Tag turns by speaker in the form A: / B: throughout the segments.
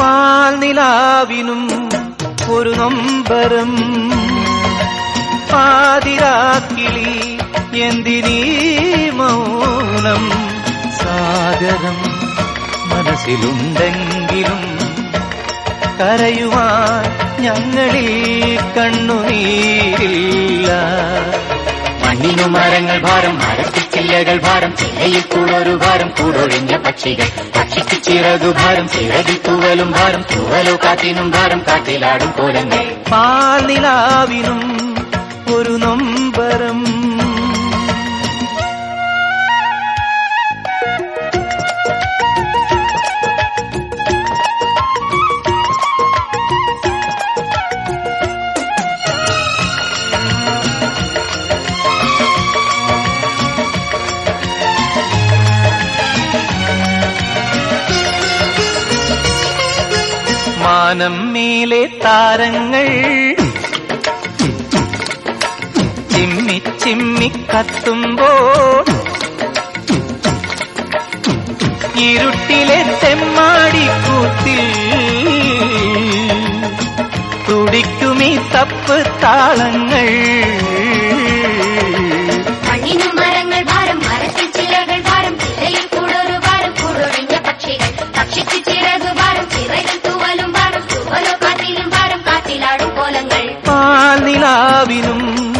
A: പാൽനിലാവിനും ഒരു നൊമ്പരം. പാതിരാക്കിളി എന്തിനീ മൗനം? സാഗരം മനസ്സിലുണ്ടെങ്കിലും കരയുവാൻ ഞങ്ങളീ കണ്ണുനീരില്ല.
B: മണ്ണിനു മരങ്ങൾ ഭാരം മരത്തിച്ചില്ലകൾ ഭാരം ചില്ലയിൽ കൂടൊരു ഭാരം കൂടൊഴിഞ്ഞ പക്ഷികൾ പക്ഷിക്ക് ചിറകു ഭാരം ചിറകിൽ തൂവലും ഭാരം തൂവലോ കാറ്റിനും ഭാരം കാറ്റിലാടും കോലങ്ങൾ.
A: പാലിലാവിനും ഒരു നൊമ്പരം മാനം മേലെ താരങ്ങൾ. ചിമ്മി ചിമ്മി കത്തുമ്പോ ഇരുട്ടിലെ തെമ്മാടി കൂത്തിൽ തുടിക്കുമീ തപ്പ് താളങ്ങൾ. പാൽനിലാവിനും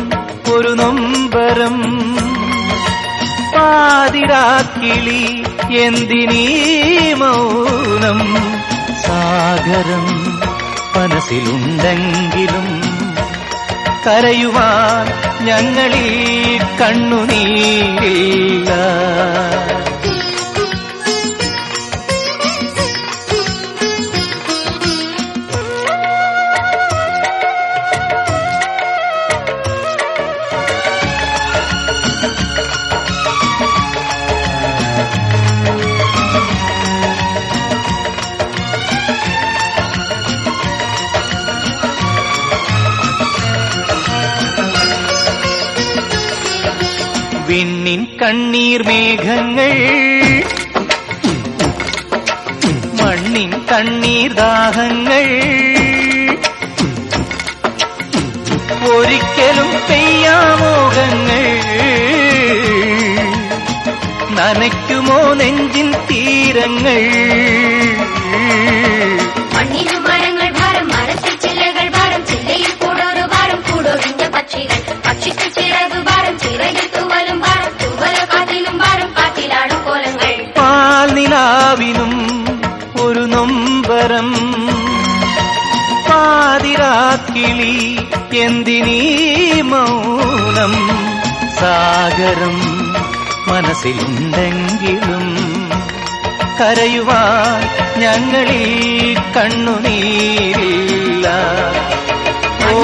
A: ഒരു നൊമ്പരം. പാതിരാക്കിളി എന്തിനീ മൗനം? സാഗരം മനസ്സിലുണ്ടെങ്കിലും കരയുവാൻ ഞങ്ങളീ കണ്ണുനീരില്ല.
C: விண்ணின் கண்ணீர் மேகங்கள். மண்ணின் தண்ணீர் தாகங்கள். பொறிக்கலும் பெய்யா மோகங்கள். நனைக்குமோ
A: நெஞ்சின் தீரங்கள். നൊമ്പരം പാതിരാക്കിളി എന്തിനീ മൗനം? സാഗരം മനസ്സിലുണ്ടെങ്കിലും കരയുവാൻ ഞങ്ങളീ കണ്ണുനീരില്ല. ഓ